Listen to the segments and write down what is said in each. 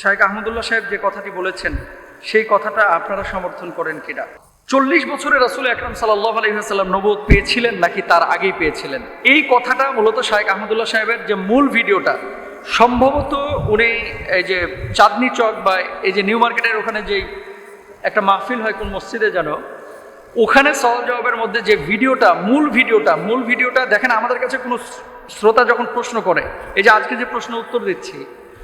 শাহেখ আহমদুল্লাহ সাহেব যে কথাটি বলেছেন, সেই কথাটা আপনারা সমর্থন করেন কিনা? চল্লিশ বছরে রাসুল আকরম সাল্লাহ আলহিহাসাল্লাম নবদ পেয়েছিলেন নাকি তার আগেই পেয়েছিলেন? এই কথাটা মূলত শাহেখ আহমদুল্লাহ সাহেবের যে মূল ভিডিওটা, সম্ভবত উনি এই যে চাঁদনি চক বা এই যে নিউ মার্কেটের ওখানে যেই একটা মাহফিল হয় কোন মসজিদে যেন, ওখানে সওয়াল জবাবের মধ্যে যে ভিডিওটা, মূল ভিডিওটা মূল ভিডিওটা দেখেন আমাদের কাছে কোনো শ্রোতা যখন প্রশ্ন করে, এই যে আজকে যে প্রশ্ন উত্তর দিচ্ছি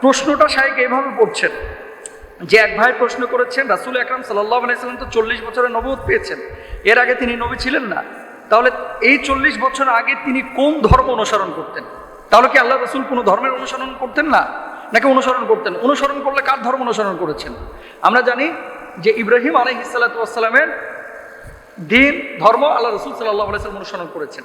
প্রশ্নটা শাহেক এইভাবে পড়ছেন। যে এক ভাই প্রশ্ন করেছেন, রাসুল আকরাম সাল্লাহ আলাইসাল্লাম তো চল্লিশ বছরের নবুত পেয়েছেন। এর আগে তিনি নবী ছিলেন না। তাহলে এই চল্লিশ বছর আগে তিনি কোন ধর্ম অনুসরণ করতেন? তাহলে কি আল্লাহ রসুল কোনো ধর্মের অনুসরণ করতেন না? নাকি অনুসরণ করতেন? অনুসরণ করলে কার ধর্ম অনুসরণ করেছেন? আমরা জানি যে ইব্রাহিম আলহ ইসালাতামের দিন, ধর্ম আল্লাহ রসুল সাল্লাহ আলাইসাল্লাম অনুসরণ করেছেন।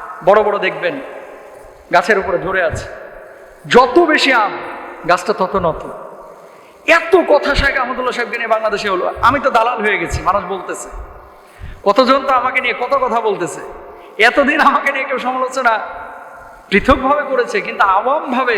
বড় বড় দেখবেন, গাছের উপরে ধরে আছে। যত বেশি আম, গাছটা তত নত। এত কথা শেখ আহমদুল্লাহ সাহেবকে নিয়ে বাংলাদেশে হলো। আমি তো দালাল হয়ে গেছি, মানুষ বলতেছে। কতজন তো আমাকে নিয়ে কত কথা বলতেছে। এতদিন আমাকে নিয়ে কেউ সমালোচনা পৃথকভাবে করেছে, কিন্তু আওয়ামভাবে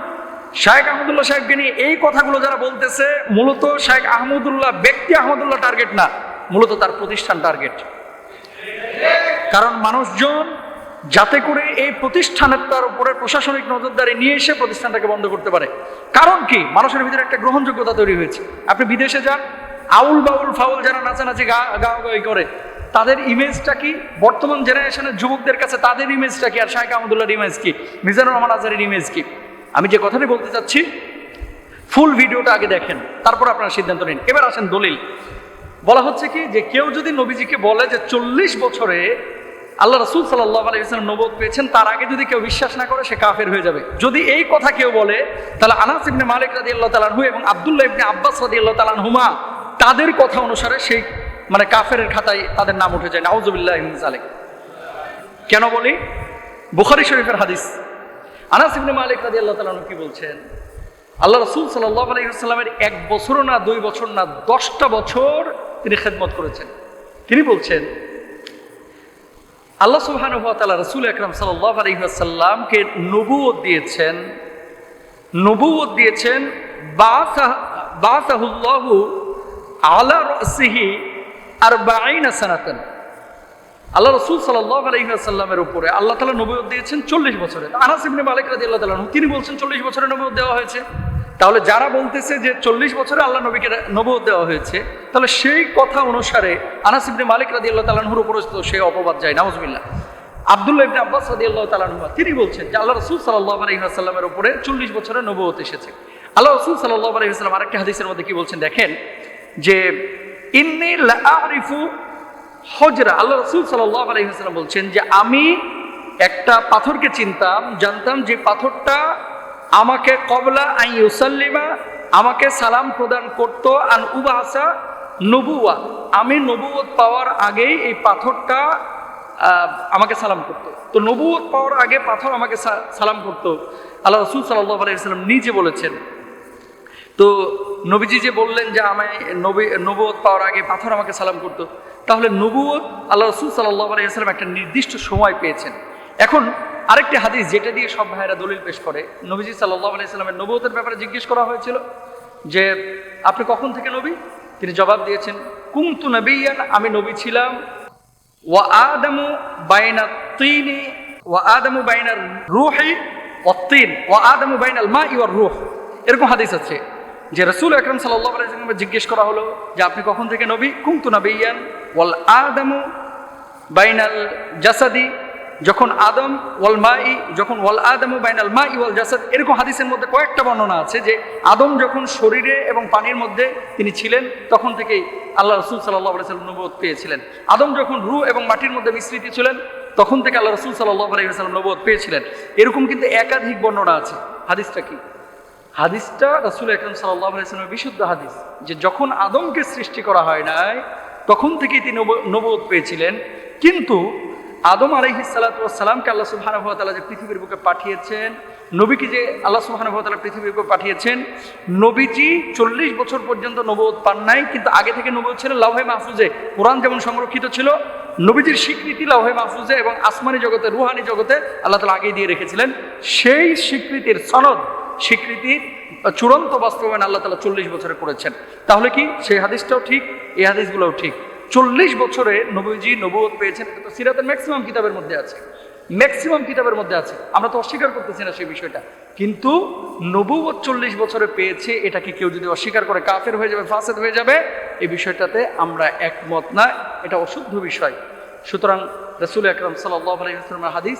শাহেখ আহমদুল্লাহ সাহেবকে নিয়ে এই কথাগুলো যারা বলতেছে, মূলত শাহেখ আহমদুল্লাহ ব্যক্তি আহমদুল্লাহ টার্গেট না, মূলত তার প্রতিষ্ঠান টার্গেট কারণ মানুষজন যাতে করে এই প্রতিষ্ঠানের তার উপরে প্রশাসনিক নজরদারি নিয়ে এসে প্রতিষ্ঠানটাকে বন্ধ করতে পারে। কারণ কি? মানুষের ভিতরে একটা গ্রহণযোগ্যতা তৈরি হয়েছে। আপনি বিদেশে যান, আউল বাউল ফাউল যারা নাচানাচি গা গাওয়াগাই করে, তাদের ইমেজটা কি? বর্তমান জেনারেশনের যুবকদের কাছে তাদের ইমেজটা কি? আর শাহেখ আহমদুল্লাহর ইমেজ কি? মিজানুর রহমান আজারের ইমেজ কি? আমি যে কথাটি বলতে চাচ্ছি, ফুল ভিডিওটা আগে দেখেন, তারপর আপনারা সিদ্ধান্ত নিন। এবার আসেন দলিল। বলা হচ্ছে কি, যে কেউ যদি নবীজিকে বলে যে চল্লিশ বছরে আল্লাহ রসুল সাল্লাহ আলাইসালাম নবদ পেয়েছেন, তার আগে যদি কেউ বিশ্বাস না করে, সে কাফের হয়ে যাবে। যদি এই কথা কেউ বলে, তাহলে আনাস ইবনে মালিক রাদি আল্লাহ তালানহু এবং আবদুল্লাহ ইবনে আব্বাস রাদি আল্লাহ তালানহুমা তাদের কথা অনুসারে সেই মানে কাফের খাতায় তাদের নাম উঠে যায়। নাউজুবিল্লাহ সালেক কেন বলি? বুখারি শরীফের হাদিস। আনাস ইবনে মালিক রাদি আল্লাহ তালানহু কি বলছেন? আল্লাহ রসুল সাল্লাহ আলাইসাল্লামের এক বছর না দুই বছর না দশটা বছর তিনি খেদমত করেছেন। তিনি বলছেন, আল্লাহ সুবহান তালা রসুল আকরম সাল্লাহ আলহিহাসাল্লামকে নবুয়ত দিয়েছেন। নবুয়ত দিয়েছেন বাসাহুল্লাহু আলা রসিহি আর বাইনা সানাতান। আল্লাহ রসুল সাল্লাহ আলহিহাসাল্লামের উপরে আল্লাহ তালা নবুয়ত দিয়েছেন চল্লিশ বছরে। আনাস ইবনে মালিক রাজি আল্লাহ তালা তিনি বলছেন চল্লিশ বছরে নবুয়ত দেওয়া হয়েছে। তাহলে যারা বলতেছে যে চল্লিশ বছরে আল্লাহ নবীকে নবুয়ত দেওয়া হয়েছে, তাহলে সেই কথা অনুসারে আনাস ইবনে মালিক রাজি আল্লাহ তালাহুর উপরে তো সে অপবাদ যায় নাউজবিল্লা আবদুল্লাহ ইবনে আব্বাস রাদি আল্লাহ তালাহুমা তিনি বলছেন যে আল্লাহ রসুল সাল্লাহ আলহিহাসাল্লামের উপরে চল্লিশ বছরে নবুয়ত এসেছে। আল্লাহ রসুল সাল্লাহ আলহিহাস্লাম আরেকটা হাদিসের মধ্যে কি বলছেন, দেখেন যে, ইন্নি আরিফু হজরা, আল্লাহ রসুল সাল্লাহ আলহিহাস্লাম বলছেন যে আমি একটা পাথরকে চিনতাম, জানতাম যে পাথরটা আমাকে কবলা আই ইউসাল্লিমা, আমাকে সালাম প্রদান করত, আন উবাসা নবুয়া আমি নবুয়ত পাওয়ার আগেই এই পাথরটা আমাকে সালাম করত। তো নবুয়ত পাওয়ার আগে পাথর আমাকে সালাম করত। আল্লাহ রসুল সাল্লাহ আলাইসাল্লাম নিজে বলেছেন। তো নবীজি যে বললেন যে আমায় নবী, নবুয়ত পাওয়ার আগে পাথর আমাকে সালাম করতো, তাহলে নবুয়ত আল্লাহ রসুল সাল্লাহ আলাইসাল্লাম একটা নির্দিষ্ট সময় পেয়েছেন। এখন আরেকটি হাদিস যেটা দিয়ে সব ভাইয়েরা দলিল পেশ করে, নবীজি সাল্লাহ আলাইসাল্লামের নবুয়তের ব্যাপারে জিজ্ঞেস করা হয়েছিল যে, আপনি কখন থেকে নবী? তিনি জবাব দিয়েছেন কুমতু নবীয়ান, আমি নবী ছিলাম। ওয়া আদামু বাইনা তিনি, ওয়া আদামু বাইনার রুহি ওয়াত্তিন, ওয়া আদামু বাইনাল মা ইওয়ার রুহ। এরকম হাদিস আছে। যে রসুল আকরম ওয়াসাল্লামকে জিজ্ঞেস করা হলো যে আপনি কখন থেকে নবী? কুনতু নবিয়ান? ওয়াল আদামু বাইনাল জাসাদি। যখন আদম, ওয়াল মাই যখন ওয়াল আদমু বাইনাল মা ওয়াল জাসাদ। এরকম হাদিসের মধ্যে কয়েকটা বর্ণনা আছে যে আদম যখন শরীরে এবং পানির মধ্যে তিনি ছিলেন, তখন থেকেই আল্লাহ রসুল সাল্লাহ আলাইসাল্লাম নবোধ পেয়েছিলেন। আদম যখন রু এবং মাটির মধ্যে মিশ্রিত ছিলেন, তখন থেকে আল্লাহ রসুল সাল্লাহ আলাইসাল্লাম নবুয়ত পেয়েছিলেন। এরকম কিন্তু একাধিক বর্ণনা আছে। হাদিসটা কি? হাদিসটা রসুল আকরম সাল্লাহ আলাইসাল্লামের বিশুদ্ধ হাদিস, যে যখন আদমকে সৃষ্টি করা হয় নাই, তখন থেকেই তিনি নব- নবুয়ত পেয়েছিলেন। কিন্তু আদম আলহি সালাতামকে আল্লাহ সুবাহানুভাতালা যে পৃথিবীর বুকে পাঠিয়েছেন, নবীকে যে আল্লাহ সুবাহানুভাতালা পৃথিবীর বুকে পাঠিয়েছেন, নবীজি চল্লিশ বছর পর্যন্ত নবুয়ত পান নাই, কিন্তু আগে থেকে নবুয়ত ছিল লাউহে মাহফুজে। কোরআন যেমন সংরক্ষিত ছিল, নবীজির স্বীকৃতি লাউহে মাহফুজে এবং আসমানি জগতে, রুহানি জগতে আল্লাহ তালা আগেই দিয়ে রেখেছিলেন। সেই স্বীকৃতির সনদ স্বীকৃতির চূড়ান্ত বাস্তবায়ন আল্লাহ তালা চল্লিশ বছরে করেছেন। তাহলে কি? সেই হাদিসটাও ঠিক, এই হাদিসগুলোও ঠিক। চল্লিশ বছরে নবীজি নবুয়ত পেয়েছেন, এটা তো সিরাতের ম্যাক্সিমাম কিতাবের মধ্যে আছে। ম্যাক্সিমাম কিতাবের মধ্যে আছে। আমরা তো অস্বীকার করতেছি না সেই বিষয়টা। কিন্তু নবুয়ত চল্লিশ বছরে পেয়েছে, এটাকে কেউ যদি অস্বীকার করে কাফের হয়ে যাবে, ফাসেদ হয়ে যাবে, এই বিষয়টাতে আমরা একমত না, এটা অশুদ্ধ বিষয়। সুতরাং রসুল আকরম সাল্লাহ আলহিমের হাদিস